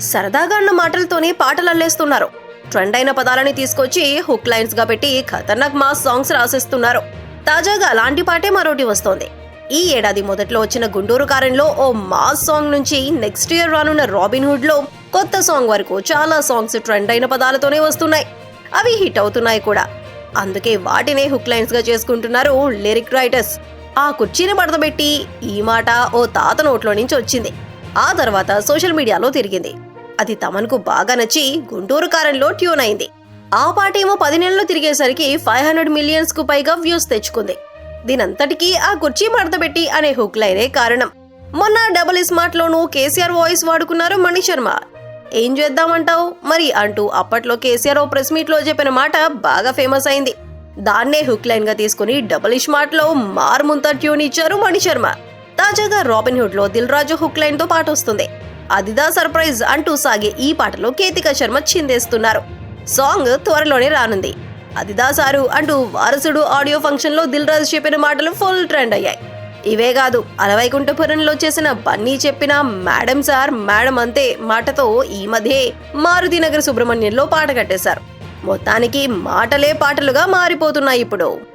సరదాగా అన్న మాటలతోనే పాటలు అల్లేస్తున్నారు ట్రెండ్ అయిన పదాలని తీసుకొచ్చి హుక్ లైన్స్గా పెట్టి ఖతర్నాక్ మాస్ సాంగ్స్ రాసేస్తున్నారు. తాజాగా అలాంటి పాటే మరోటి వస్తోంది. ఈ ఏడాది మొదట్లో వచ్చిన గుంటూరు కారంలో ఓ మాస్ సాంగ్ నుంచి నెక్స్ట్ ఇయర్ రానున్న రాబిన్హుడ్లో కొత్త సాంగ్ వరకు చాలా సాంగ్స్ ట్రెండ్ అయిన పదాలతోనే వస్తున్నాయి. అవి హిట్ అవుతున్నాయి కూడా. అందుకే వాటినే హుక్ లైన్స్గా చేసుకుంటున్నారు లిరిక్ రైటర్స్. ఆ కుర్చీని పడతబెట్టి ఈ మాట ఓ తాత నోట్లో నుంచి వచ్చింది. ఆ తర్వాత సోషల్ మీడియాలో తిరిగింది. అది తమన్కు బాగా నచ్చి గుంటూరు కారంలో ట్యూన్ అయింది. ఆ పాట ఏమో పది నెలలు తిరిగేసరికి ఫైవ్ హండ్రెడ్ మిలియన్స్కు పైగా వ్యూస్ తెచ్చుకుంది. దీనంతటికీ ఆ కుర్చీ మడతబెట్టి అనే హుక్ లైనే కారణం. మొన్న డబుల్ స్మార్ట్ లోనూ కేసీఆర్ వాయిస్ వాడుకున్నారు మణి శర్మ. ఏం చేద్దామంటావు? మరి అంటూ అప్పట్లో కేసీఆర్ ఓ ప్రెస్ మీట్లో చెప్పిన మాట బాగా ఫేమస్ అయింది. దాన్నే హుక్ లైన్గా తీసుకుని డబుల్ స్మార్ట్లో మార్ముంత ట్యూన్ ఇచ్చారు మణి శర్మ. తాజాగా రాబిన్ హుడ్లో దిల్ రాజు హుక్ లైన్తో పాట వస్తుంది అదిదా సర్ప్రైజ్ అంటూ సాగే ఈ పాటలో కేతిక శర్మ చిందేస్తున్నారు. సాంగ్ త్వరలోనే రానుంది. అదిదా సారు అంటూ వారసుడు ఆడియో ఫంక్షన్లో దిల్ రాజు చెప్పిన మాటలు ఫుల్ ట్రెండ్ అయ్యాయి. ఇవే కాదు అలవైకుంఠపురంలో చేసిన బన్నీ చెప్పిన మేడం సార్ మేడం అంతే మాటతో ఈ మధ్యే మారుతి నగర్ సుబ్రహ్మణ్యంలో పాట కట్టేశారు. మొత్తానికి మాటలే పాటలుగా మారిపోతున్నాయి ఇప్పుడు.